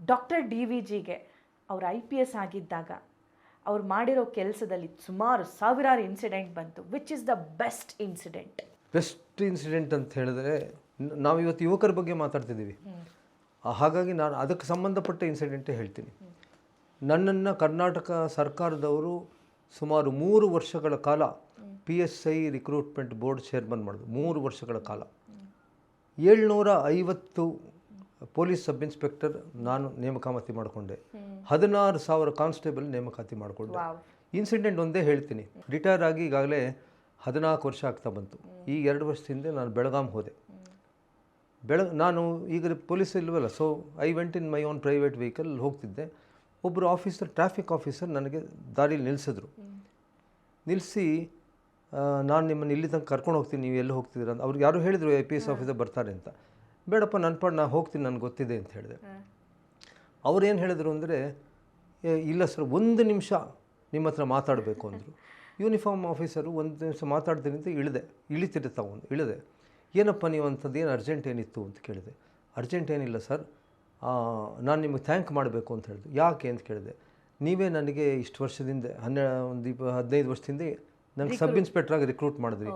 Doctor D V ಜಿಗೆ ಅವ್ರು I P S ಆಗಿದ್ದಾಗ ಅವ್ರು ಮಾಡಿರೋ ಕೆಲಸದಲ್ಲಿ ಸುಮಾರು ಸಾವಿರಾರು ಇನ್ಸಿಡೆಂಟ್ ಬಂತು which is the best incident best incident ಅಂತ ಹೇಳಿದ್ರೆ ನಾವು ಇವತ್ತು ಯುವಕರ ಬಗ್ಗೆ ಮಾತಾಡ್ತಿದ್ದೀವಿ. ಹಾಗಾಗಿ ನಾನು ಅದಕ್ಕೆ ಸಂಬಂಧಪಟ್ಟ ಇನ್ಸಿಡೆಂಟೇ ಹೇಳ್ತೀನಿ. ನನ್ನನ್ನು ಕರ್ನಾಟಕ ಸರ್ಕಾರದವರು ಸುಮಾರು ಮೂರು ವರ್ಷಗಳ ಕಾಲ P S I recruitment board chairman ಮಾಡಿದ್ರು. ಮೂರು ವರ್ಷಗಳ ಕಾಲ. ಏಳ್ನೂರ ಐವತ್ತು ಪೊಲೀಸ್ ಸಬ್ ಇನ್ಸ್ಪೆಕ್ಟರ್ ನಾನು ನೇಮಕಾತಿ ಮಾಡಿಕೊಂಡೆ. ಹದಿನಾರು ಸಾವಿರ ಕಾನ್ಸ್ಟೇಬಲ್ ನೇಮಕಾತಿ ಮಾಡಿಕೊಂಡೆ. ಇನ್ಸಿಡೆಂಟ್ ಒಂದೇ ಹೇಳ್ತೀನಿ. ರಿಟೈರ್ ಆಗಿ ಈಗಾಗಲೇ ಹದಿನಾಲ್ಕು ವರ್ಷ ಆಗ್ತಾ ಬಂತು. ಈ ಎರಡು ವರ್ಷದ ಹಿಂದೆ ನಾನು ಬೆಳಗಾಂ ಹೋದೆ. ಬೆಳ ನಾನು ಈಗ ಪೊಲೀಸ್ ಇಲ್ವಲ್ಲ so I went in my own private vehicle ಹೋಗ್ತಿದ್ದೆ. ಒಬ್ಬರು ಆಫೀಸರ್ ಟ್ರಾಫಿಕ್ ಆಫೀಸರ್ ನನಗೆ ದಾರಿಲಿ ನಿಲ್ಲಿಸಿದ್ರು ನಿಲ್ಲಿಸಿ ನಾನು ನಿಮ್ಮನ್ನು ಇಲ್ಲಿ ತನಕ ಕರ್ಕೊಂಡು ಹೋಗ್ತೀನಿ ನೀವು ಎಲ್ಲಿ ಹೋಗ್ತಿದ್ದೀರ ಅಂತ. ಅವ್ರಿಗೆ ಯಾರು ಹೇಳಿದರು ಐ ಪಿ ಎಸ್ ಆಫೀಸರ್ ಬರ್ತಾರೆ ಅಂತ. ಬೇಡಪ್ಪ ನನ್ನ ಪಾಡು ನಾನು ಹೋಗ್ತೀನಿ ನನಗೆ ಗೊತ್ತಿದೆ ಅಂತ ಹೇಳಿದೆ. ಅವ್ರೇನು ಹೇಳಿದ್ರು ಅಂದರೆ ಇಲ್ಲ ಸರ್ ಒಂದು ನಿಮಿಷ ನಿಮ್ಮ ಹತ್ರ ಮಾತಾಡಬೇಕು ಅಂದರು. ಯೂನಿಫಾರ್ಮ್ ಆಫೀಸರು ಒಂದು ನಿಮಿಷ ಮಾತಾಡ್ತೀನಿ ಅಂತ ಇಳಿದೆ. ಇಳಿತಿರ್ತಾ ಒಂದು ಇಳಿದೆ. ಏನಪ್ಪ ನೀವು ಅಂಥದ್ದು ಏನು ಅರ್ಜೆಂಟ್ ಏನಿತ್ತು? ಅಂತ ಕೇಳಿದೆ. ಅರ್ಜೆಂಟ್ ಏನಿಲ್ಲ ಸರ್ ನಾನು ನಿಮಗೆ ಥ್ಯಾಂಕ್ ಮಾಡಬೇಕು ಅಂತ ಹೇಳಿದೆ. ಯಾಕೆ? ಅಂತ ಕೇಳಿದೆ. ನೀವೇ ನನಗೆ ಇಷ್ಟು ವರ್ಷದಿಂದ ಹನ್ನೆರಡು ಒಂದು ಇಪ್ಪ ಹದಿನೈದು ವರ್ಷದಿಂದ ನನಗೆ ಸಬ್ ಇನ್ಸ್ಪೆಕ್ಟ್ರಾಗಿ ರಿಕ್ರೂಟ್ ಮಾಡಿದ್ರಿ.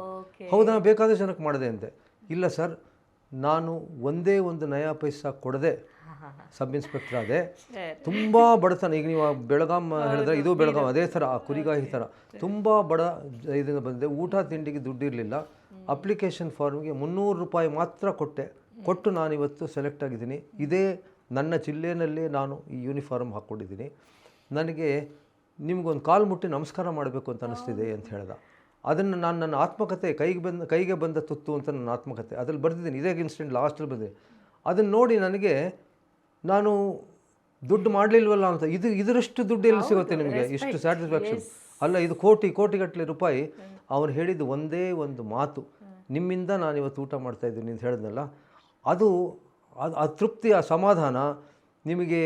ಹೌದಾ ಬೇಕಾದ ಜನಕ್ಕೆ ಮಾಡಿದೆ ಅಂತೆ ಇಲ್ಲ ಸರ್ ನಾನು ಒಂದೇ ಒಂದು ನಯಾ ಪೈಸಾ ಕೊಡದೆ ಸಬ್ ಇನ್ಸ್ಪೆಕ್ಟರ್ ಆದೆ. ತುಂಬ ಬಡತನ. ಈಗ ನೀವು ಬೆಳಗಾಮ್ ಬೆಳಗಾಂ ಹೇಳಿದ್ರೆ ಇದು ಬೆಳಗಾಂ ಅದೇ ಥರ ಆ ಕುರಿಗಾಹಿ ಥರ. ತುಂಬ ಬಡ ಇದನ್ನು ಬಂದಿದೆ. ಬಂದೆ ಯೂಟ ತಿಂಡಿಗೆ ದುಡ್ಡಿರಲಿಲ್ಲ. ಅಪ್ಲಿಕೇಶನ್ ಫಾರ್ಮ್ಗೆ ಮುನ್ನೂರು ರೂಪಾಯಿ ಮಾತ್ರ ಕೊಟ್ಟೆ. ಕೊಟ್ಟು ನಾನು ಇವತ್ತು ಸೆಲೆಕ್ಟ್ ಆಗಿದ್ದೀನಿ. ಇದೇ ನನ್ನ ಜಿಲ್ಲೆಯಲ್ಲೇ ನಾನು ಈ ಯೂನಿಫಾರ್ಮ್ ಹಾಕ್ಕೊಂಡಿದ್ದೀನಿ. ನನಗೆ ನಿಮಗೊಂದು ಕಾಲು ಮುಟ್ಟಿ ನಮಸ್ಕಾರ ಮಾಡಬೇಕು ಅಂತ ಅನಿಸ್ತಿದೆ ಅಂತ ಹೇಳ್ದ. ಅದನ್ನು ನಾನು ನನ್ನ ಆತ್ಮಕತೆ ಕೈಗೆ ಬಂದ ಕೈಗೆ ಬಂದ ತುತ್ತು ಅಂತ ನನ್ನ ಆತ್ಮಕತೆ. ಅದ್ರಲ್ಲಿ ಬರೆದಿದ್ದೀನಿ. ಇದೇ ಇನ್ಸಿಡೆಂಟ್ ಲಾಸ್ಟಲ್ಲಿ ಬಂದಿದೆ ಅದನ್ನು ನೋಡಿ ನನಗೆ ನಾನು ದುಡ್ಡು ಮಾಡಲಿಲ್ವಲ್ಲ ಅಂತ ಇದು ಇದರಷ್ಟು ದುಡ್ಡು ಎಲ್ಲಿ ಸಿಗುತ್ತೆ ನಿಮಗೆ? ಇಷ್ಟು ಸ್ಯಾಟಿಸ್ಫ್ಯಾಕ್ಷನ್ ಅಲ್ಲ ಇದು ಕೋಟಿ ಕೋಟಿಗಟ್ಟಲೆ ರೂಪಾಯಿ ಅವ್ರು ಹೇಳಿದ್ದು ಒಂದೇ ಒಂದು ಮಾತು. ನಿಮ್ಮಿಂದ ನಾನು ಇವತ್ತು ಊಟ ಮಾಡ್ತಾ ಇದ್ದೀನಿ ಅಂತ ಹೇಳಿದ್ನಲ್ಲ ಅದು ಅದು ಆ ತೃಪ್ತಿ ಆ ಸಮಾಧಾನ ನಿಮಗೆ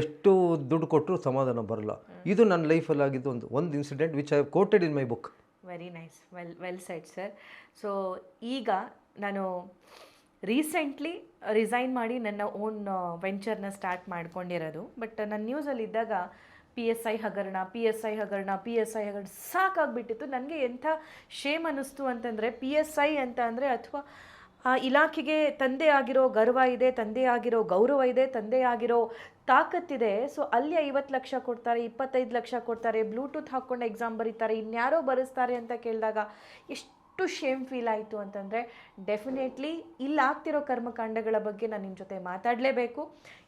ಎಷ್ಟು ದುಡ್ಡು ಕೊಟ್ಟರು ಸಮಾಧಾನ ಬರಲ್ಲ. ಇದು ನನ್ನ ಲೈಫಲ್ಲಾಗಿದ್ದು ಒಂದು ಒಂದು incident which I quoted in my book very nice well well set sir so ಈಗ ನಾನು ರೀಸೆಂಟ್ಲಿ ರಿಸೈನ್ ಮಾಡಿ ನನ್ನ ಓನ್ ವೆಂಚರ್ನ ಸ್ಟಾರ್ಟ್ ಮಾಡ್ಕೊಂಡಿರೋದು. ಬಟ್ ನನ್ನ ನ್ಯೂಸಲ್ಲಿ ಇದ್ದಾಗ ಪಿ ಎಸ್ ಐ ಹಗರಣ ಪಿ ಎಸ್ ಐ ಹಗರಣ ಪಿ ಎಸ್ ಐ ಹಗರಣ ಸಾಕಾಗಿಬಿಟ್ಟಿತ್ತು. ನನಗೆ ಎಂಥ ಶೇಮ್ ಅನ್ನಿಸ್ತು ಅಂತಂದರೆ ಪಿ ಎಸ್ ಐ ಅಂತ ಅಂದರೆ ಅಥವಾ ಆ ಇಲಾಖೆಗೆ ತಂದೆ ಆಗಿರೋ ಗರ್ವ ಇದೆ, ತಂದೆ ಆಗಿರೋ ಗೌರವ ಇದೆ, ತಂದೆ ಆಗಿರೋ ತಾಕತ್ತಿದೆ ಸೊ ಅಲ್ಲಿ ಐವತ್ತು ಲಕ್ಷ ಕೊಡ್ತಾರೆ, ಇಪ್ಪತ್ತೈದು ಲಕ್ಷ ಕೊಡ್ತಾರೆ, ಬ್ಲೂಟೂತ್ ಹಾಕ್ಕೊಂಡು ಎಕ್ಸಾಮ್ ಬರೀತಾರೆ, ಇನ್ಯಾರೋ ಬರೆಸ್ತಾರೆ ಅಂತ ಕೇಳಿದಾಗ ಎಷ್ಟು ಶೇಮ್ ಫೀಲ್ ಆಯಿತು ಅಂತಂದರೆ ಡೆಫಿನೆಟ್ಲಿ ಇಲ್ಲಿ ಆಗ್ತಿರೋ ಕರ್ಮಕಾಂಡಗಳ ಬಗ್ಗೆ ನಾನು ನಿಮ್ಮ ಜೊತೆ ಮಾತಾಡಲೇಬೇಕು.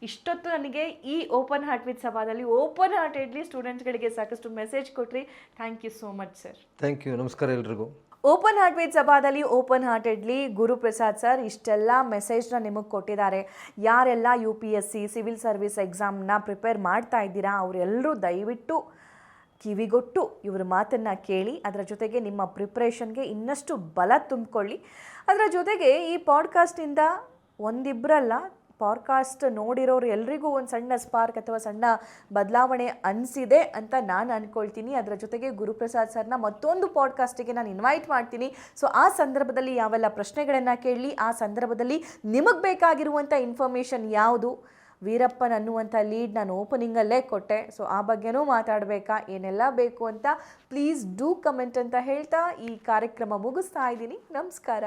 ಇಷ್ಟೊತ್ತು ನನಗೆ ಈ ಓಪನ್ ಹಾರ್ಟ್ ವಿತ್ ಸಭಾದಲ್ಲಿ ಓಪನ್ ಹಾರ್ಟೆಡ್ಲಿ ಸ್ಟೂಡೆಂಟ್ಸ್ಗಳಿಗೆ ಸಾಕಷ್ಟು ಮೆಸೇಜ್ ಕೊಟ್ರಿ. Thank you so much sir thank you ನಮಸ್ಕಾರ ಎಲ್ರಿಗೂ. ಓಪನ್ ಹಾರ್ಟ್ ವೇದ್ ಸಭಾದಲ್ಲಿ ಓಪನ್ ಹಾರ್ಟೆಡ್ಲಿ ಗುರುಪ್ರಸಾದ್ ಸರ್ ಇಷ್ಟೆಲ್ಲ ಮೆಸೇಜ್ನ ನಿಮಗೆ ಕೊಟ್ಟಿದ್ದಾರೆ. ಯಾರೆಲ್ಲ U P S C, civil service ಎಕ್ಸಾಮ್ನ prepare ಮಾಡ್ತಾ ಇದ್ದೀರಾ ಅವರೆಲ್ಲರೂ ದಯವಿಟ್ಟು ಕಿವಿಗೊಟ್ಟು ಇವ್ರ ಮಾತನ್ನು ಕೇಳಿ, ಅದರ ಜೊತೆಗೆ ನಿಮ್ಮ ಪ್ರಿಪ್ರೇಷನ್ಗೆ ಇನ್ನಷ್ಟು ಬಲ ತುಂಬಿಕೊಳ್ಳಿ. ಅದರ ಜೊತೆಗೆ ಈ ಪಾಡ್ಕಾಸ್ಟಿಂದ ಒಂದಿಬ್ಬರಲ್ಲ ಪಾಡ್ಕಾಸ್ಟ್ ನೋಡಿರೋರು ಎಲ್ರಿಗೂ ಒಂದು ಸಣ್ಣ ಸ್ಪಾರ್ಕ್ ಅಥವಾ ಸಣ್ಣ ಬದಲಾವಣೆ ಅನಿಸಿದೆ ಅಂತ ನಾನು ಅಂದ್ಕೊಳ್ತೀನಿ ಅದರ ಜೊತೆಗೆ ಗುರುಪ್ರಸಾದ್ ಸರ್ನ ಮತ್ತೊಂದು ಪಾಡ್ಕಾಸ್ಟಿಗೆ ನಾನು ಇನ್ವೈಟ್ ಮಾಡ್ತೀನಿ. ಸೊ ಆ ಸಂದರ್ಭದಲ್ಲಿ ಯಾವೆಲ್ಲ ಪ್ರಶ್ನೆಗಳನ್ನು ಕೇಳಲಿ ಆ ಸಂದರ್ಭದಲ್ಲಿ ನಿಮಗೆ ಬೇಕಾಗಿರುವಂಥ ಇನ್ಫಾರ್ಮೇಷನ್ ಯಾವುದು? ವೀರಪ್ಪನ್ ಅನ್ನುವಂಥ ಲೀಡ್ ನಾನು ಓಪನಿಂಗಲ್ಲೇ ಕೊಟ್ಟೆ. ಸೊ ಆ ಬಗ್ಗೆನೂ ಮಾತಾಡಬೇಕಾ? ಏನೆಲ್ಲ ಬೇಕು ಅಂತ ಪ್ಲೀಸ್ ಡೂ ಕಮೆಂಟ್ ಅಂತ ಹೇಳ್ತಾ ಈ ಕಾರ್ಯಕ್ರಮ ಮುಗಿಸ್ತಾ ಇದ್ದೀನಿ. ನಮಸ್ಕಾರ.